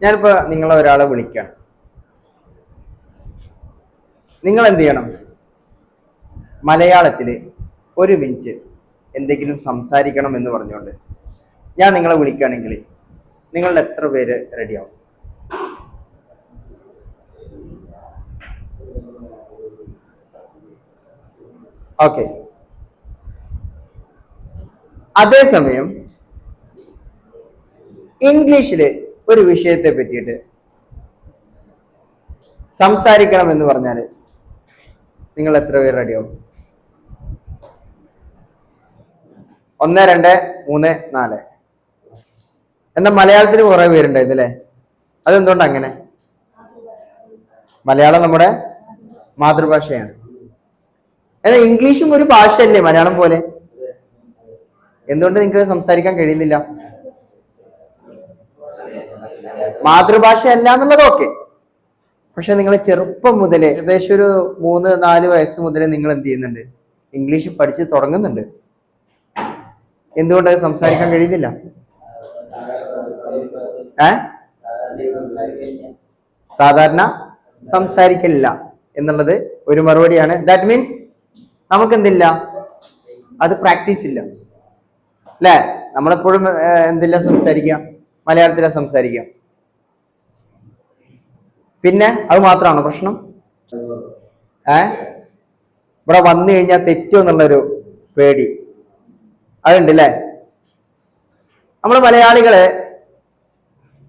ഞാനിപ്പോ നിങ്ങളെ ഒരാളെ വിളിക്കണം. നിങ്ങൾ എന്ത് ചെയ്യണം? മലയാളത്തിൽ ഒരു മിനിറ്റ് എന്തെങ്കിലും സംസാരിക്കണം എന്ന് പറഞ്ഞുകൊണ്ട് ഞാൻ നിങ്ങളെ വിളിക്കുകയാണെങ്കിൽ നിങ്ങളുടെ എത്ര പേര് റെഡിയാവും ഓക്കെ അതേസമയം ഇംഗ്ലീഷിൽ ഒരു വിഷയത്തെ പറ്റിയിട്ട് സംസാരിക്കണം എന്ന് പറഞ്ഞാൽ നിങ്ങൾ എത്ര പേർ റെഡിയാവും ഒന്ന് രണ്ട് മൂന്ന് നാല്. എന്നാൽ മലയാളത്തിൽ കുറെ പേരുണ്ടായത് അല്ലേ? അതെന്തുകൊണ്ട് അങ്ങനെ? മലയാളം നമ്മുടെ മാതൃഭാഷയാണ്. എന്നാൽ ഇംഗ്ലീഷും ഒരു ഭാഷയല്ലേ മലയാളം പോലെ? എന്തുകൊണ്ട് നിങ്ങൾക്ക് സംസാരിക്കാൻ കഴിയുന്നില്ല? മാതൃഭാഷ അല്ല എന്നുള്ളത് ഓക്കെ പക്ഷെ നിങ്ങൾ ചെറുപ്പം മുതൽ ഏകദേശം ഒരു മൂന്ന് നാല് വയസ്സ് മുതൽ നിങ്ങൾ എന്ത് ചെയ്യുന്നുണ്ട് ഇംഗ്ലീഷ് പഠിച്ച് തുടങ്ങുന്നുണ്ട്. എന്തുകൊണ്ട് സംസാരിക്കാൻ കഴിയുന്നില്ല? ഏ? സാധാരണ സംസാരിക്കില്ല എന്നുള്ളത് ഒരു മറുപടിയാണ്. ദാറ്റ് മീൻസ് നമുക്ക് എന്തില്ല അത് പ്രാക്ടീസ് ഇല്ല. അല്ലേ നമ്മളെപ്പോഴും എന്തില്ല സംസാരിക്കാം മലയാളത്തിലാണ് സംസാരിക്കാം പിന്നെ അത് മാത്രമാണോ പ്രശ്നം? ഏ? ഇവിടെ വന്നു കഴിഞ്ഞാൽ തെറ്റോ എന്നുള്ളൊരു പേടി. അതുണ്ട് അല്ലേ നമ്മൾ മലയാളികളെ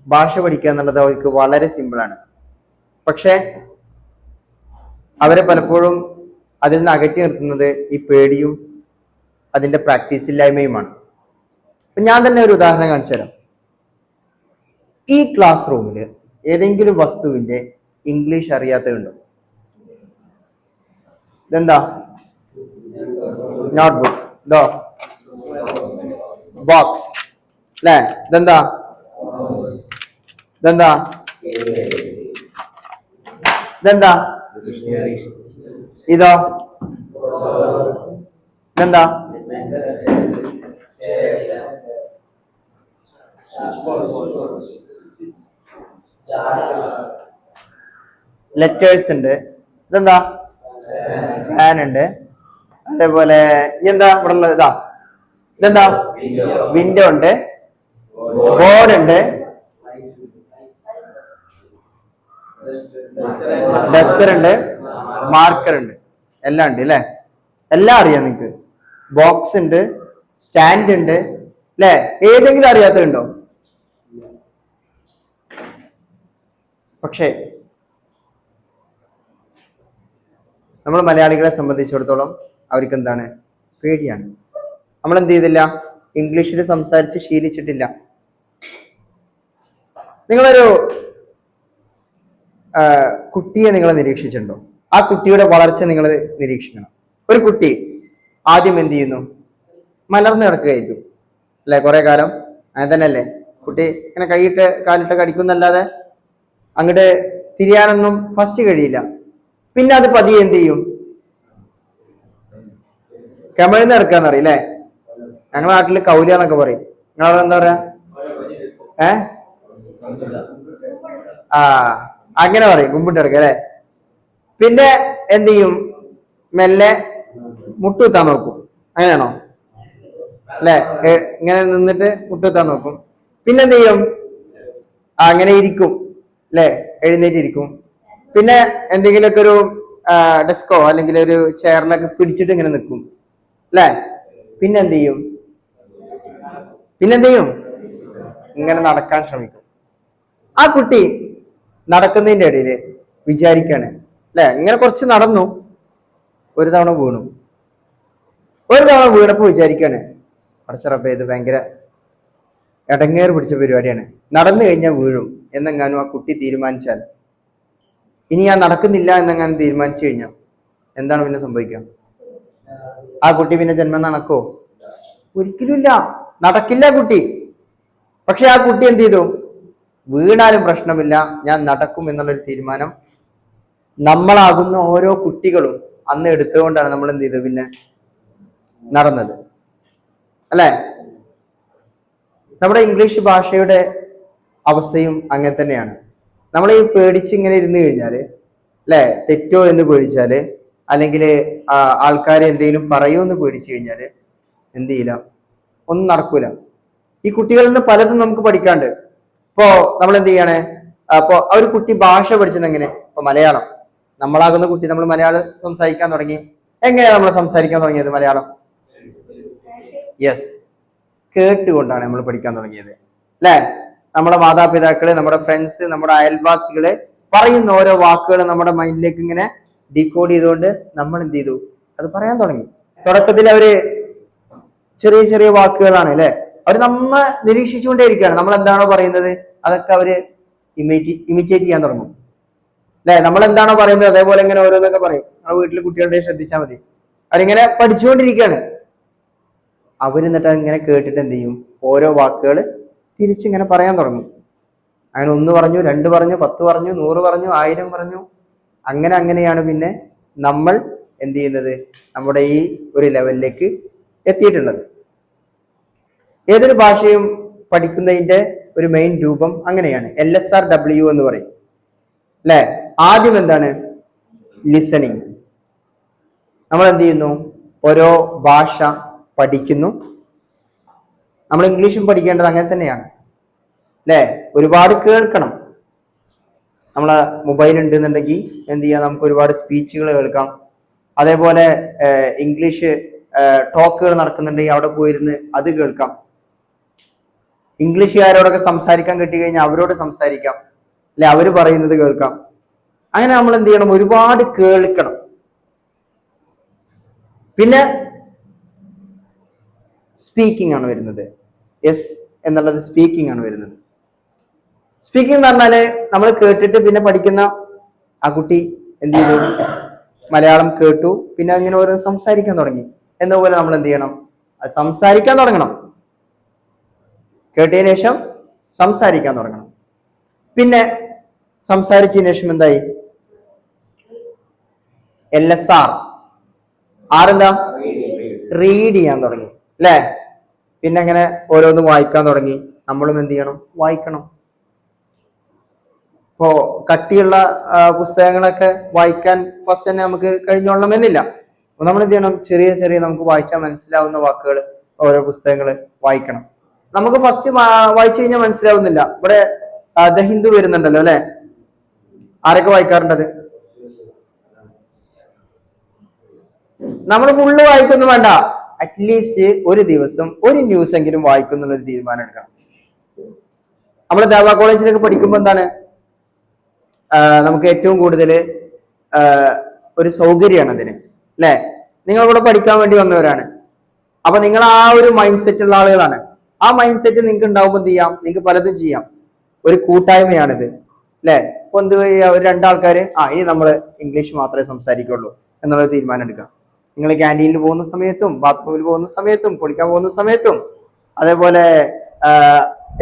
ഭാഷ പഠിക്കുക എന്നുള്ളത് അവർക്ക് വളരെ സിമ്പിളാണ്. പക്ഷെ അവരെ പലപ്പോഴും അതിൽ നിന്ന് അകറ്റി നിർത്തുന്നത് ഈ പേടിയും അതിന്റെ പ്രാക്ടീസ് ഇല്ലായ്മയുമാണ്. ഞാൻ തന്നെ ഒരു ഉദാഹരണം കാണിച്ചു തരാം ഈ ക്ലാസ് റൂമിൽ ഏതെങ്കിലും വസ്തുവിന്റെ ഇംഗ്ലീഷ് അറിയാത്തതുണ്ടോ ഇതെന്താ? നോട്ട്ബുക്ക് ഇതോ? ബോക്സ് അല്ലേ? ഇതെന്താ? ഇതെന്താ? ഇതെന്താ? ഇതോ? ഇതെന്താ? ലെറ്റേഴ്സ് ഉണ്ട്. ഇതെന്താ? ഫാൻ ഉണ്ട്. അതേപോലെ എന്താ ഇവിടെ ഉള്ളത് ഇതാ? ഇതെന്താ? വിൻഡോ ഉണ്ട്. ബോർഡ് ഉണ്ട്. ഡസ്റ്റർ ഉണ്ട്. മാർക്കർ ഉണ്ട്. എല്ലാം ഉണ്ട് അല്ലേ എല്ലാം അറിയാം നിങ്ങക്ക്. ബോക്സ് ഉണ്ട്. സ്റ്റാൻഡ് ഉണ്ട്. അല്ലേ ഏതെങ്കിലും അറിയാത്തതുണ്ടോ പക്ഷേ നമ്മൾ മലയാളികളെ സംബന്ധിച്ചിടത്തോളം അവർക്ക് എന്താണ് പേടിയാണ്. നമ്മൾ എന്ത് ചെയ്തില്ല? ഇംഗ്ലീഷിൽ സംസാരിച്ച് ശീലിച്ചിട്ടില്ല. നിങ്ങളൊരു കുട്ടിയെ നിങ്ങൾ നിരീക്ഷിച്ചിട്ടുണ്ടോ? ആ കുട്ടിയുടെ വളർച്ച നിങ്ങൾ നിരീക്ഷിക്കണം. ഒരു കുട്ടി ആദ്യം എന്ത് ചെയ്യുന്നു? മലർന്നു കിടക്കുകയായിരിക്കും അല്ലെ? കുറെ കാലം. അങ്ങനെ തന്നെയല്ലേ? കുട്ടി ഇങ്ങനെ കൈയിട്ട് കാലിട്ട് കടിക്കുന്നല്ലാതെ അങ്ങോട്ട് തിരിയാനൊന്നും ഫസ്റ്റ് കഴിയില്ല. പിന്നെ അത് പതിയെ എന്ത് ചെയ്യും? കമിഴ്ന്ന് ഇറക്കാന്നറിയില്ലേ പറയും അല്ലേ ഞങ്ങളുടെ നാട്ടിൽ കൗല എന്നൊക്കെ പറയും. നിങ്ങളവിടെ എന്താ പറയാ? ഏ? ആ അങ്ങനെ പറയും കുമ്പിട്ട് ഇറക്കുക അല്ലെ പിന്നെ എന്ത് ചെയ്യും? മെല്ലെ മുട്ടുത്താൻ നോക്കും. അങ്ങനെയാണോ? അല്ലെ ഇങ്ങനെ നിന്നിട്ട് മുട്ടുത്താൻ നോക്കും. പിന്നെന്ത് ചെയ്യും? അങ്ങനെ ഇരിക്കും. അല്ലെ എഴുന്നേറ്റിരിക്കും. പിന്നെ എന്തെങ്കിലുമൊക്കെ ഒരു ഡെസ്കോ അല്ലെങ്കിൽ ഒരു ചെയറിലൊക്കെ പിടിച്ചിട്ട് ഇങ്ങനെ നിൽക്കും. അല്ലെ പിന്നെ എന്ത് ചെയ്യും പിന്നെന്ത് ചെയ്യും ഇങ്ങനെ നടക്കാൻ ശ്രമിക്കും. ആ കുട്ടി നടക്കുന്നതിന്റെ ഇടയിൽ വിചാരിക്കാണ്. അല്ലെ ഇങ്ങനെ കുറച്ച് നടന്നു ഒരു തവണ വീണു. ഒരു തവണ വീണപ്പോൾ വിചാരിക്കാണ് പടച്ചറപ്പ ഇത് ഭയങ്കര ഇടങ്ങേറ് പിടിച്ച പരിപാടിയാണ്. നടന്നു കഴിഞ്ഞാൽ വീഴും എന്നെങ്ങാനും ആ കുട്ടി തീരുമാനിച്ചാൽ. ഇനി ഞാൻ നടക്കുന്നില്ല എന്നെങ്ങാനും തീരുമാനിച്ചു കഴിഞ്ഞാൽ എന്താണ് പിന്നെ സംഭവിക്കുക? ആ കുട്ടി പിന്നെ ജന്മം നടക്കോ ഒരിക്കലുമില്ല. നടക്കില്ല കുട്ടി. പക്ഷെ ആ കുട്ടി എന്ത് ചെയ്തു? വീണാലും പ്രശ്നമില്ല. ഞാൻ നടക്കും എന്നുള്ളൊരു തീരുമാനം നമ്മളാകുന്ന ഓരോ കുട്ടികളും അന്ന് എടുത്തുകൊണ്ടാണ് നമ്മൾ എന്ത് ചെയ്തത് പിന്നെ നടന്നത്. അല്ലേ? നമ്മുടെ ഇംഗ്ലീഷ് ഭാഷയുടെ അവസ്ഥയും അങ്ങനെ തന്നെയാണ്. നമ്മൾ ഈ പേടിച്ച് ഇങ്ങനെ ഇരുന്ന് കഴിഞ്ഞാൽ അല്ലെ തെറ്റോ എന്ന് പേടിച്ചാൽ അല്ലെങ്കിൽ ആൾക്കാർ എന്തെങ്കിലും പറയുമോ എന്ന് പേടിച്ചു കഴിഞ്ഞാൽ എന്ത് ചെയ്യില്ല? ഒന്നും നടക്കൂല. ഈ കുട്ടികളിൽ നിന്ന് പലതും നമുക്ക് പഠിക്കാണ്ട് ഇപ്പോ നമ്മൾ എന്ത് ചെയ്യണേ അപ്പോ ആ ഒരു കുട്ടി ഭാഷ പഠിച്ചത് എങ്ങനെ? ഇപ്പൊ മലയാളം. നമ്മളാകുന്ന കുട്ടി നമ്മൾ മലയാളം സംസാരിക്കാൻ തുടങ്ങി. എങ്ങനെയാണ് നമ്മൾ സംസാരിക്കാൻ തുടങ്ങിയത് മലയാളം? യെസ് കേട്ടുകൊണ്ടാണ് നമ്മൾ പഠിക്കാൻ തുടങ്ങിയത്. അല്ലേ? നമ്മുടെ മാതാപിതാക്കൾ നമ്മുടെ ഫ്രണ്ട്സ് നമ്മുടെ അയൽവാസികൾ പറയുന്ന ഓരോ വാക്കുകൾ നമ്മുടെ മൈൻഡിലേക്ക് ഇങ്ങനെ ഡീകോഡ് ചെയ്തുകൊണ്ട് നമ്മൾ എന്ത് ചെയ്തു? അത് പറയാൻ തുടങ്ങി. തുടക്കത്തിൽ അവർ ചെറിയ ചെറിയ വാക്കുകളാണ് അല്ലെ? അവർ നമ്മ നിരീക്ഷിച്ചുകൊണ്ടേയിരിക്കുകയാണ്. നമ്മൾ എന്താണോ പറയുന്നത് അതൊക്കെ അവർ ഇമിറ്റേ ഇമിറ്റേറ്റ് ചെയ്യാൻ തുടങ്ങും. അല്ലെ? നമ്മൾ എന്താണോ പറയുന്നത് അതേപോലെ ഇങ്ങനെ ഓരോന്നൊക്കെ പറയും. നമ്മുടെ വീട്ടിലെ കുട്ടികളുടെ ശ്രദ്ധിച്ചാൽ മതി. അവരിങ്ങനെ പഠിച്ചുകൊണ്ടിരിക്കുകയാണ്. അവരെന്നിട്ട് ഇങ്ങനെ കേട്ടിട്ട് എന്ത് ചെയ്യും? ഓരോ വാക്കുകൾ തിരിച്ചിങ്ങനെ പറയാൻ തുടങ്ങും. അങ്ങനെ ഒന്ന് പറഞ്ഞു രണ്ട് പറഞ്ഞു പത്ത് പറഞ്ഞു നൂറ് പറഞ്ഞു ആയിരം പറഞ്ഞു. അങ്ങനെ അങ്ങനെയാണ് പിന്നെ നമ്മൾ എന്ത് ചെയ്യുന്നത്? നമ്മുടെ ഈ ഒരു ലെവലിലേക്ക് എത്തിയിട്ടുള്ളത്. ഏതൊരു ഭാഷയും പഠിക്കുന്നതിന്റെ ഒരു മെയിൻ രൂപം അങ്ങനെയാണ്. എൽ എസ് ആർ ഡബ്ല്യു എന്ന് പറയും. അല്ലേ? ആദ്യം എന്താണ്? ലിസണിങ് നമ്മൾ എന്ത് ചെയ്യുന്നു? ഓരോ ഭാഷ പഠിക്കുന്നു. നമ്മൾ ഇംഗ്ലീഷും പഠിക്കേണ്ടത് അങ്ങനെ തന്നെയാണ്. അല്ലേ? ഒരുപാട് കേൾക്കണം. നമ്മൾ മൊബൈൽ ഉണ്ടെന്നുണ്ടെങ്കിൽ എന്ത് ചെയ്യാം? നമുക്ക് ഒരുപാട് സ്പീച്ചുകൾ കേൾക്കാം. അതേപോലെ ഇംഗ്ലീഷ് ടോക്കുകൾ നടക്കുന്നുണ്ടെങ്കിൽ അവിടെ പോയിരുന്ന് അത് കേൾക്കാം. ഇംഗ്ലീഷുകാരോടൊക്കെ സംസാരിക്കാൻ കിട്ടി കഴിഞ്ഞാൽ അവരോട് സംസാരിക്കാം. അല്ലെ? അവർ പറയുന്നത് കേൾക്കാം. അങ്ങനെ നമ്മൾ എന്ത് ചെയ്യണം? ഒരുപാട് കേൾക്കണം. പിന്നെ സ്പീക്കിംഗ് ആണ് വരുന്നത്. എസ് എന്നുള്ളത് സ്പീക്കിംഗ് ആണ് വരുന്നത്. സ്പീക്കിംഗ് എന്ന് പറഞ്ഞാൽ നമ്മൾ കേട്ടിട്ട് പിന്നെ പഠിക്കുന്ന ആ കുട്ടി എന്ത് ചെയ്തു? മലയാളം കേട്ടു. പിന്നെ അങ്ങനെ ഓരോ സംസാരിക്കാൻ തുടങ്ങി. എന്ന പോലെ നമ്മൾ എന്ത് ചെയ്യണം? അത് സംസാരിക്കാൻ തുടങ്ങണം. കേട്ടതിന് ശേഷം സംസാരിക്കാൻ തുടങ്ങണം. പിന്നെ സംസാരിച്ചതിന് ശേഷം എന്തായി? എൽ എസ് ആർ ആരെന്താ റീഡ് ചെയ്യാൻ തുടങ്ങി. അല്ലേ പിന്നെ അങ്ങനെ ഓരോന്ന് വായിക്കാൻ തുടങ്ങി. നമ്മളും എന്ത് ചെയ്യണം? വായിക്കണം. ഇപ്പോ കട്ടിയുള്ള പുസ്തകങ്ങളൊക്കെ വായിക്കാൻ ഫസ്റ്റ് തന്നെ നമുക്ക് കഴിഞ്ഞോളണമെന്നില്ല. അപ്പൊ നമ്മൾ എന്ത് ചെയ്യണം? ചെറിയ ചെറിയ നമുക്ക് വായിച്ചാൽ മനസ്സിലാവുന്ന വാക്കുകൾ ഓരോ പുസ്തകങ്ങൾ വായിക്കണം. നമുക്ക് ഫസ്റ്റ് വായിച്ചു കഴിഞ്ഞാൽ മനസ്സിലാവുന്നില്ല. ഇവിടെ ദ ഹിന്ദു വരുന്നുണ്ടല്ലോ അല്ലെ ആരൊക്കെ വായിക്കാറുണ്ടത്? നമ്മൾ ഫുള്ള് വായിക്കൊന്നും വേണ്ട. അറ്റ്ലീസ്റ്റ് ഒരു ദിവസം ഒരു ന്യൂസ് എങ്കിലും വായിക്കുന്നുള്ള ഒരു തീരുമാനം എടുക്കണം. നമ്മൾ ദേവ കോളേജിലൊക്കെ പഠിക്കുമ്പോൾ എന്താണ്? നമുക്ക് ഏറ്റവും കൂടുതൽ ഒരു സൗകര്യമാണ് അതിന് അല്ലെ? നിങ്ങൾ ഇവിടെ പഠിക്കാൻ വേണ്ടി വന്നവരാണ്. അപ്പൊ നിങ്ങൾ ആ ഒരു മൈൻഡ് സെറ്റ് ഉള്ള ആളുകളാണ്. ആ മൈൻഡ് സെറ്റ് നിങ്ങൾക്ക് ഉണ്ടാവുമ്പോൾ എന്ത് ചെയ്യാം? നിങ്ങൾക്ക് പലതും ചെയ്യാം. ഒരു കൂട്ടായ്മയാണിത് അല്ലെ? ഇപ്പൊ എന്ത് ഒരു രണ്ടാൾക്കാര് ആ ഇനി നമ്മൾ ഇംഗ്ലീഷ് മാത്രമേ സംസാരിക്കുള്ളൂ എന്നുള്ള തീരുമാനം എടുക്കാം. നിങ്ങൾ ക്യാന്റീനിൽ പോകുന്ന സമയത്തും ബാത്റൂമിൽ പോകുന്ന സമയത്തും കുളിക്കാൻ പോകുന്ന സമയത്തും അതേപോലെ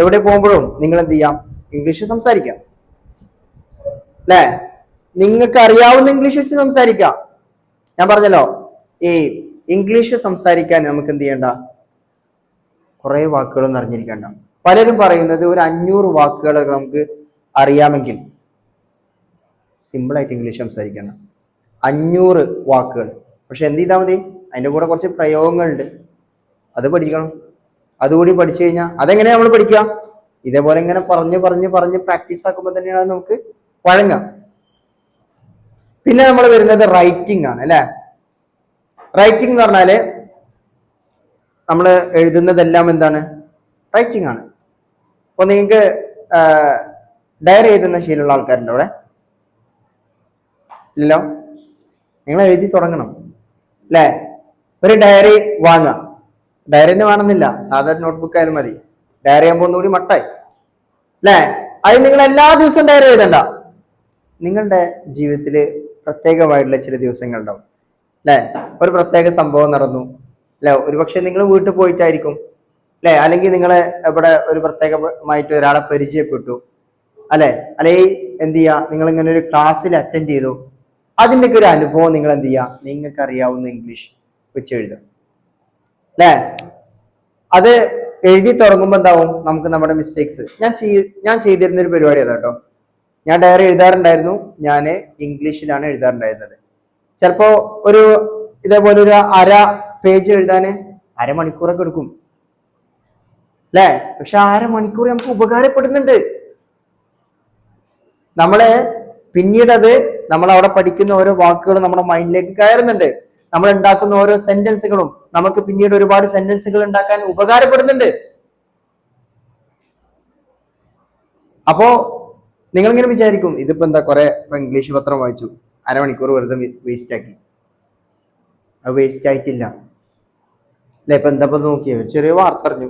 എവിടെ പോകുമ്പോഴും നിങ്ങൾ എന്ത് ചെയ്യാം? ഇംഗ്ലീഷ് സംസാരിക്കാം. അല്ലേ? നിങ്ങൾക്ക് അറിയാവുന്ന ഇംഗ്ലീഷ് വെച്ച് സംസാരിക്കാം. ഞാൻ പറഞ്ഞല്ലോ ഈ ഇംഗ്ലീഷ് സംസാരിക്കാൻ നമുക്ക് എന്ത് ചെയ്യണ്ട? കുറെ വാക്കുകളൊന്നും അറിഞ്ഞിരിക്കണ്ട. പലരും പറയുന്നത് ഒരു അഞ്ഞൂറ് വാക്കുകളൊക്കെ നമുക്ക് അറിയാമെങ്കിൽ സിമ്പിളായിട്ട് ഇംഗ്ലീഷ് സംസാരിക്കണം അഞ്ഞൂറ് വാക്കുകൾ. പക്ഷെ എന്ത് ചെയ്താൽ മതി? അതിന്റെ കൂടെ കുറച്ച് പ്രയോഗങ്ങളുണ്ട്. അത് പഠിക്കണം. അതുകൂടി പഠിച്ചു കഴിഞ്ഞാൽ അതെങ്ങനെയാണ് നമ്മൾ പഠിക്കുക? ഇതേപോലെ ഇങ്ങനെ പറഞ്ഞ് പറഞ്ഞ് പറഞ്ഞ് പ്രാക്ടീസ് ആക്കുമ്പോൾ തന്നെയാണ് നമുക്ക് വഴങ്ങാം. പിന്നെ നമ്മൾ വരുന്നത് റൈറ്റിംഗ് ആണ് അല്ലേ? റൈറ്റിംഗ് എന്ന് പറഞ്ഞാൽ നമ്മൾ എഴുതുന്നതെല്ലാം എന്താണ്? റൈറ്റിംഗ് ആണ്. അപ്പോൾ നിങ്ങൾക്ക് ഡയറി എഴുതുന്ന ശീലമുള്ള ആൾക്കാരുണ്ടോ അവിടെ? ഇല്ലല്ലോ? നിങ്ങൾ എഴുതി തുടങ്ങണം. അല്ലേ ഒരു ഡയറി വാങ്ങുക. ഡയറി തന്നെ വേണമെന്നില്ല. സാധാരണ നോട്ട്ബുക്ക് ആയാലും മതി. ഡയറി ആകുമ്പോൾ ഒന്നുകൂടി മട്ടായി. അല്ലേ അത് നിങ്ങൾ എല്ലാ ദിവസവും ഡയറി എഴുതണ്ട. നിങ്ങളുടെ ജീവിതത്തിൽ പ്രത്യേകമായിട്ടുള്ള ചില ദിവസങ്ങൾ ഉണ്ടാവും അല്ലെ ഒരു പ്രത്യേക സംഭവം നടന്നു. അല്ലെ ഒരുപക്ഷെ നിങ്ങൾ വീട്ടിൽ പോയിട്ടായിരിക്കും. അല്ലെ അല്ലെങ്കിൽ നിങ്ങളെ ഇവിടെ ഒരു പ്രത്യേകമായിട്ട് ഒരാളെ പരിചയപ്പെട്ടു. അല്ലെ? അല്ലെങ്കിൽ എന്ത് ചെയ്യാ നിങ്ങൾ ഇങ്ങനെ ഒരു ക്ലാസ്സിൽ അറ്റൻഡ് ചെയ്തു. അതിന്റെയൊക്കെ ഒരു അനുഭവം നിങ്ങൾ എന്ത് ചെയ്യുക? നിങ്ങൾക്ക് അറിയാവുന്ന ഇംഗ്ലീഷ് വെച്ച് എഴുതുക. അല്ലെ? അത് എഴുതി തുടങ്ങുമ്പോൾ എന്താവും? നമുക്ക് നമ്മുടെ മിസ്റ്റേക്സ് ഞാൻ ചെയ് ഞാൻ ചെയ്തിരുന്ന ഒരു പരിപാടി അതാ കേട്ടോ. ഞാൻ ഡയറി എഴുതാറുണ്ടായിരുന്നു. ഞാൻ ഇംഗ്ലീഷിലാണ് എഴുതാറുണ്ടായിരുന്നത്. ചിലപ്പോൾ ഒരു ഇതേപോലെ ഒരു അര പേജ് എഴുതാൻ അരമണിക്കൂറൊക്കെ എടുക്കും. അല്ലേ? പക്ഷെ അര അരമണിക്കൂർ നമുക്ക് ഉപകാരപ്പെടുന്നുണ്ട്. നമ്മളെ പിന്നീട് അത് നമ്മൾ അവിടെ പഠിക്കുന്ന ഓരോ വാക്കുകളും നമ്മുടെ മൈൻഡിലേക്ക് കയറുന്നുണ്ട്. നമ്മൾ ഉണ്ടാക്കുന്ന ഓരോ സെന്റൻസുകളും നമുക്ക് പിന്നീട് ഒരുപാട് സെന്റൻസുകൾ ഉണ്ടാക്കാൻ ഉപകാരപ്പെടുന്നുണ്ട്. അപ്പോ നിങ്ങൾ ഇങ്ങനെ വിചാരിക്കും ഇതിപ്പോ എന്താ കുറെ ഇംഗ്ലീഷ് പത്രം വായിച്ചു അരമണിക്കൂർ വെറുതെ വേസ്റ്റ് ആക്കി. അത് വേസ്റ്റ് ആയിട്ടില്ല. അല്ലെ ഇപ്പൊ എന്താ നോക്കിയ നോക്കിയോ ഒരു ചെറിയ വാർത്ത അറിഞ്ഞു.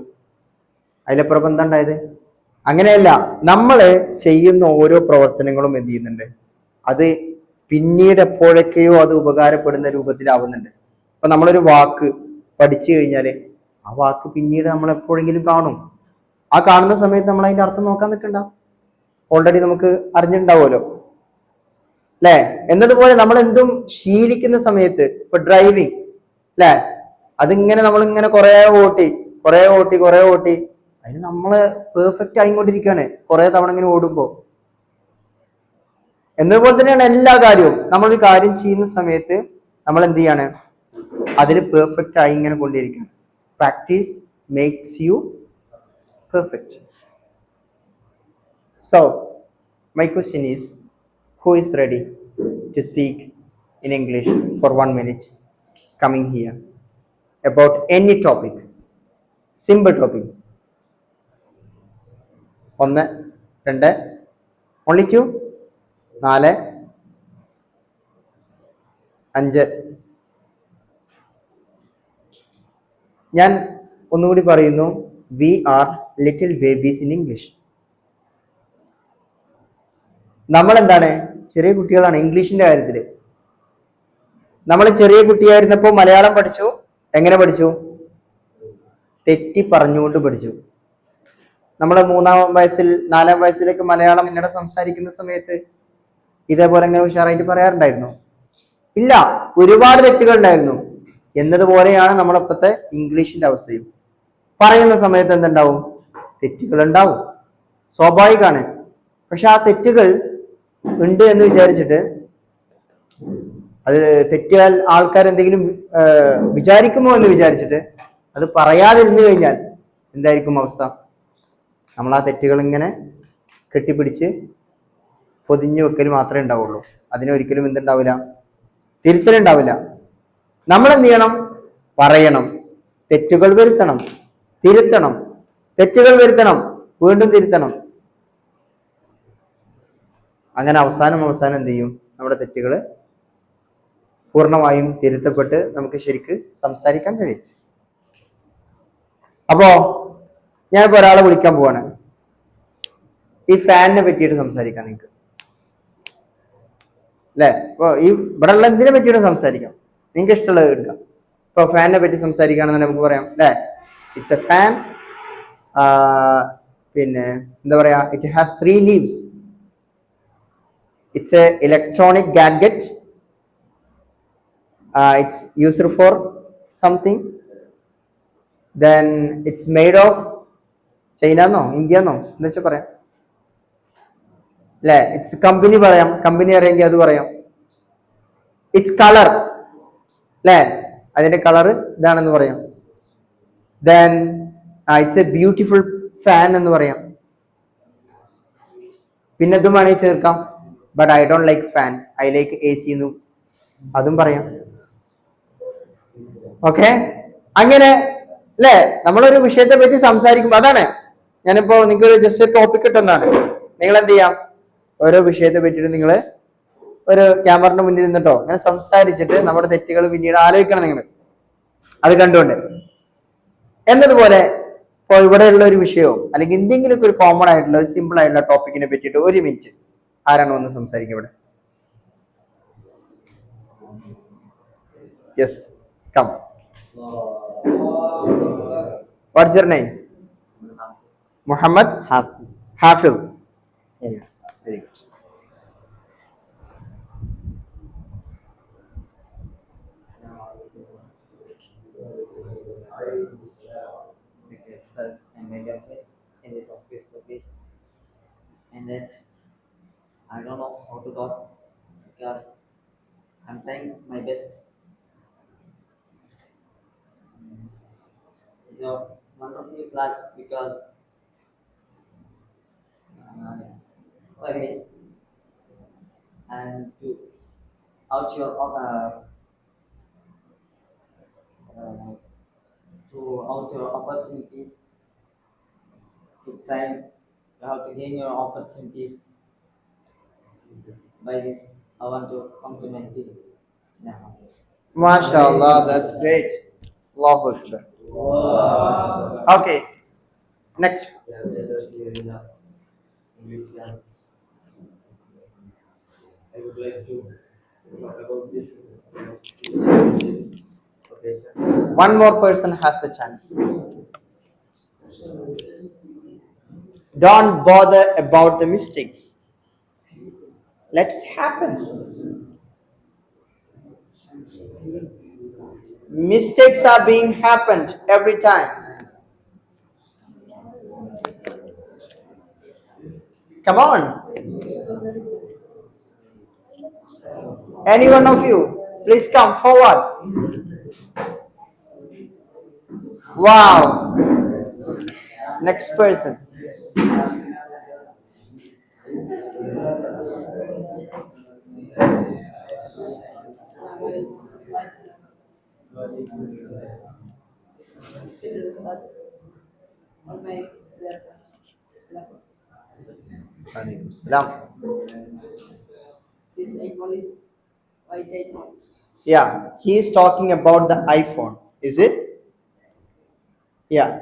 അതിലപ്പുറം എന്താ ഉണ്ടായത്? അങ്ങനെയല്ല നമ്മൾ ചെയ്യുന്ന ഓരോ പ്രവർത്തനങ്ങളും എന്ത് ചെയ്യുന്നുണ്ട്? അത് പിന്നീട് എപ്പോഴൊക്കെയോ അത് ഉപകാരപ്പെടുന്ന രൂപത്തിലാവുന്നുണ്ട്. അപ്പൊ നമ്മളൊരു വാക്ക് പഠിച്ചു കഴിഞ്ഞാൽ ആ വാക്ക് പിന്നീട് നമ്മൾ എപ്പോഴെങ്കിലും കാണും. ആ കാണുന്ന സമയത്ത് നമ്മൾ അതിന്റെ അർത്ഥം നോക്കാൻ നിൽക്കണ്ട. ഓൾറെഡി നമുക്ക് അറിഞ്ഞിട്ടുണ്ടാവുമല്ലോ. അല്ലേ? എന്നതുപോലെ നമ്മൾ എന്തും ശീലിക്കുന്ന സമയത്ത് ഇപ്പൊ ഡ്രൈവിങ് അല്ലേ? അതിങ്ങനെ നമ്മൾ ഇങ്ങനെ കുറെ ഓട്ടി കുറെ ഓട്ടി കുറെ ഓട്ടി അതിന് നമ്മൾ പെർഫെക്റ്റ് ആയിക്കൊണ്ടിരിക്കുകയാണ്. കുറെ തവണ ഇങ്ങനെ ഓടുമ്പോ. എന്നതുപോലെ തന്നെയാണ് എല്ലാ കാര്യവും. നമ്മളൊരു കാര്യം ചെയ്യുന്ന സമയത്ത് നമ്മൾ എന്ത് ചെയ്യാണ്? അതിന് പെർഫെക്റ്റ് ആയി ഇങ്ങനെ കൊണ്ടിരിക്കുകയാണ്. Practice makes you perfect so my question is who is ready to speak in English for one minute coming here about any topic simple topic. ഒന്ന് രണ്ട്. ഓൺലി ടു നാല്. അഞ്ച്. ഞാൻ ഒന്നുകൂടി പറയുന്നു we are little babies in English നമ്മൾ എന്താണ് ചെറിയ കുട്ടികളാണ് ഇംഗ്ലീഷിന്റെ കാര്യത്തിൽ നമ്മൾ ചെറിയ കുട്ടിയായിരുന്നപ്പോൾ മലയാളം പഠിച്ചു എങ്ങനെ പഠിച്ചു? തെറ്റി പറഞ്ഞുകൊണ്ട് പഠിച്ചു. നമ്മൾ മൂന്നാം വയസ്സിൽ നാലാം വയസ്സിലേക്ക് മലയാളം എന്നോട് സംസാരിക്കുന്ന സമയത്ത് ഇതേപോലെ ഇങ്ങനെ ഉഷാറായിട്ട് പറയാറുണ്ടായിരുന്നു. ഇല്ല ഒരുപാട് തെറ്റുകൾ ഉണ്ടായിരുന്നു. എന്നതുപോലെയാണ് നമ്മളിപ്പോഴത്തെ ഇംഗ്ലീഷിന്റെ അവസ്ഥയും. പറയുന്ന സമയത്ത് എന്തുണ്ടാവും? തെറ്റുകൾ ഉണ്ടാവും. സ്വാഭാവികമാണ്. പക്ഷെ ആ തെറ്റുകൾ ഉണ്ട് എന്ന് വിചാരിച്ചിട്ട് അത് തെറ്റിയാൽ ആൾക്കാർ എന്തെങ്കിലും ആ, വിചാരിക്കുമോ എന്ന് വിചാരിച്ചിട്ട് അത് പറയാതിരുന്നു കഴിഞ്ഞാൽ എന്തായിരിക്കും അവസ്ഥ? നമ്മൾ ആ തെറ്റുകൾ ഇങ്ങനെ കെട്ടിപ്പിടിച്ച് പൊതിഞ്ഞു വെക്കൽ മാത്രമേ ഉണ്ടാവുള്ളൂ. അതിനൊരിക്കലും എന്തുണ്ടാവില്ല? തിരുത്തലുണ്ടാവില്ല. നമ്മൾ എന്ത് ചെയ്യണം? പറയണം. തെറ്റുകൾ വരുത്തണം. തിരുത്തണം. തെറ്റുകൾ വരുത്തണം. വീണ്ടും തിരുത്തണം. അങ്ങനെ അവസാനം അവസാനം എന്ത് ചെയ്യും? നമ്മുടെ തെറ്റുകൾ പൂർണമായും തിരുത്തപ്പെട്ട് നമുക്ക് ശരിക്ക് സംസാരിക്കാൻ കഴിയും. അപ്പോ ഞാനിപ്പോ ഒരാളെ വിളിക്കാൻ പോവാണ്. ഈ ഫാനിനെ പറ്റിയിട്ട് സംസാരിക്കാം നിങ്ങൾക്ക് അല്ലെ? ഇപ്പൊ ഈ ഇവിടെ ഉള്ള എന്തിനെ പറ്റിയിട്ട് സംസാരിക്കാം? നിങ്ങൾക്ക് ഇഷ്ടമുള്ളത് എടുക്കാം. ഇപ്പൊ ഫാനിനെ പറ്റി സംസാരിക്കുകയാണെന്ന് നമുക്ക് പറയാം. അല്ലെ? ഇറ്റ്സ് എ ഫാൻ പിന്നെ എന്താ പറയാ? It has three leaves it's a electronic gadget it's used for something then it's made made China എന്നോ ഇന്ത്യ എന്നോ എന്ന് വെച്ചാൽ പറയാം. അല്ലെ ഇറ്റ്സ് കമ്പനി പറയാം കമ്പനി അറിയെങ്കിൽ അത് പറയാം. ഇറ്റ്സ് കളർ അല്ലേ അതിന്റെ കളർ ഇതാണെന്ന് പറയാം. Then it's a beautiful fan എന്ന് പറയാം. പിന്നെ ഇതും വേണമെങ്കിൽ ചേർക്കാം. But I don't like fan I like A C എന്നും അതും പറയാം. ഓക്കെ അങ്ങനെ അല്ലേ നമ്മളൊരു വിഷയത്തെ പറ്റി സംസാരിക്കുമ്പോൾ അതാണ്. ഞാനിപ്പോ നിങ്ങൾക്ക് ഒരു ജസ്റ്റ് ടോപ്പിക് കിട്ടുന്നതാണ് നിങ്ങൾ എന്ത് ചെയ്യാം ഓരോ വിഷയത്തെ പറ്റിയിട്ട് നിങ്ങൾ ഒരു ക്യാമറന്റെ മുന്നിൽ നിന്നിട്ടോ അങ്ങനെ സംസാരിച്ചിട്ട് നമ്മുടെ തെറ്റുകൾ പിന്നീട് ആലോചിക്കണം നിങ്ങൾ അത് കണ്ടുകൊണ്ട് എന്നതുപോലെ ഇപ്പോൾ ഇവിടെയുള്ള ഒരു വിഷയവും അല്ലെങ്കിൽ എന്തെങ്കിലുമൊക്കെ ഒരു കോമൺ ആയിട്ടുള്ള ഒരു സിമ്പിൾ ആയിട്ടുള്ള ടോപ്പിക്കിനെ പറ്റിയിട്ട് ഒരു മിനിറ്റ് ആരാണ് വന്ന് സംസാരിക്കുക ഇവിടെ? Yes come what's your name Mohammad Hafil very good and media plates in this of this And that I don't know how to talk because I'm trying my best. It's a wonderful class because okay, and to out your uh, uh, to out your opportunities to climb you have to gain your opportunities by this I want to come to my speech. Assalamu. MashaAllah, that's great. Allahu Akbar. Okay, next. I would like to talk about this. One more person has the chance. Don't bother about the mistakes. Let it happen. Mistakes are being happened every time. Come on. Any one of you, please come forward. Wow. Next person. All my dear friends. Alaikum salam. This iPhone is white iPhone. Yeah, he is talking about the iPhone. Is it? Yeah,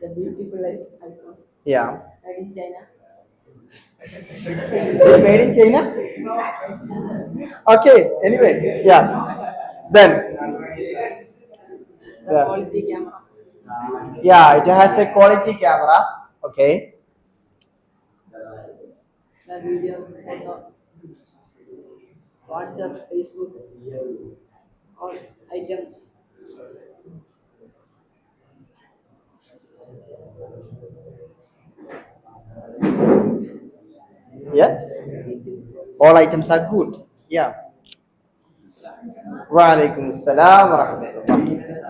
The beautiful iPhone. yeah. Made in China. Made in China? Okay, anyway, yeah. Then, Yeah. quality camera. yeah, it has a quality camera. Okay. The video setup. WhatsApp, Facebook. All items. Yes? All items are good. Yeah. Wa alaikum salam wa rahmatullah.